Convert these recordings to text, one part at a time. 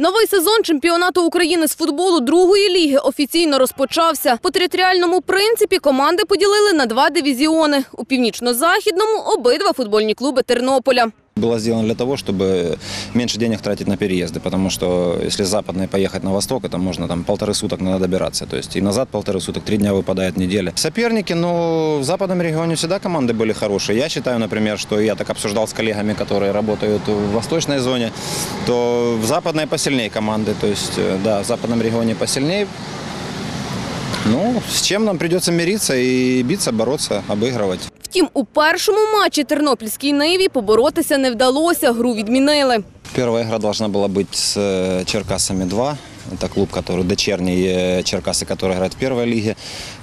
Новий сезон чемпіонату України з футболу другої ліги офіційно розпочався. По територіальному принципі команди поділили на два дивізіони. У північно-західному – обидва футбольні клуби Тернополя. Было сделано для того, чтобы меньше денег тратить на переезды, потому что если с западной поехать на восток, это можно там полторы суток надо добираться. То есть и назад полторы суток, три дня выпадает неделя. Соперники, ну, в западном регионе всегда команды были хорошие. Я считаю, например, что я так обсуждал с коллегами, которые работают в восточной зоне, то в западной посильнее команды. То есть, э, да, в западном регионе посильнее. Ну, с чем нам придется мириться и биться, бороться, обыгрывать. Втім, у першому матчі тернопільській Ниві поборотися не вдалося, гру відмінили. Первая игра должна была быть с э, Черкасами 2. Это клуб, который дочерний э, Черкасы, который играет в первой лиге.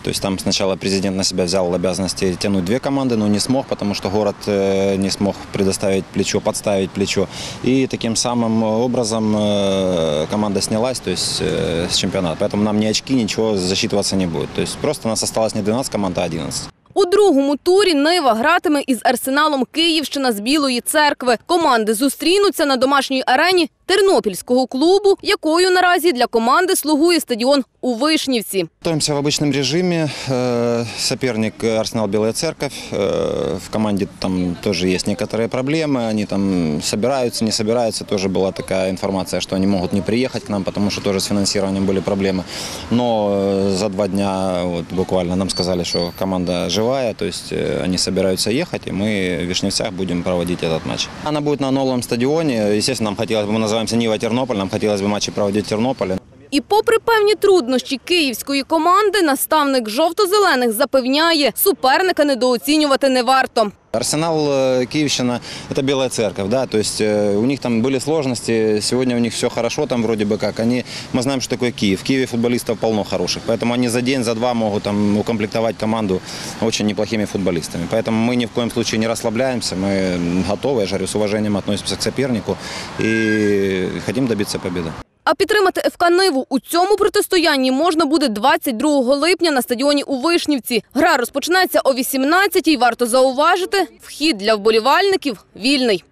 То есть там сначала президент на себя взял обязанности тянуть две команды, но не смог, потому что город э, не смог предоставить плечо, подставить плечо. И таким самым образом э, команда снялась то есть, э, с чемпионата. Поэтому нам ни очки, ничего засчитываться не будет. То есть просто у нас осталось не 12 команд, а 11. У другому турі Нива гратиме із арсеналом Київщина з Білої церкви. Команди зустрінуться на домашній арені тернопільського клубу, якою наразі для команди слугує стадіон у Вишнівці. Готовимся в обычном режиме. Э, Соперник э, Арсенал Белая Церковь. Э, В команде там тоже есть некоторые проблемы. Они там собираются, не собираются. Тоже была такая информация, что они могут не приехать к нам, потому что тоже с финансированием были проблемы. Но э, за два дня вот, буквально нам сказали, что команда живая, то есть э, они собираются ехать, и мы в Вишневцах будем проводить этот матч. Она будет на новом стадионе. Естественно, нам хотелось бы, мы называемся Нива Тернополь, нам хотелось бы матчи проводить в Тернополе. І попри певні труднощі київської команди, наставник жовто-зелених запевняє, суперника недооцінювати не варто. Арсенал э, Киевщина – это Белая Церковь, да, то есть э, у них там были сложности, сегодня у них все хорошо там вроде бы как. Они, мы знаем, что такое Киев. В Киеве футболистов полно хороших, поэтому они за день, за два могут там укомплектовать команду очень неплохими футболистами. Поэтому мы ни в коем случае не расслабляемся, мы готовы, я же говорю, с уважением относимся к сопернику и хотим добиться победы. А підтримати ФК Ниву у цьому протистоянні можна буде 22 липня на стадіоні у Вишнівці. Гра розпочнеться о 18-й. Варто зауважити, вхід для вболівальників вільний.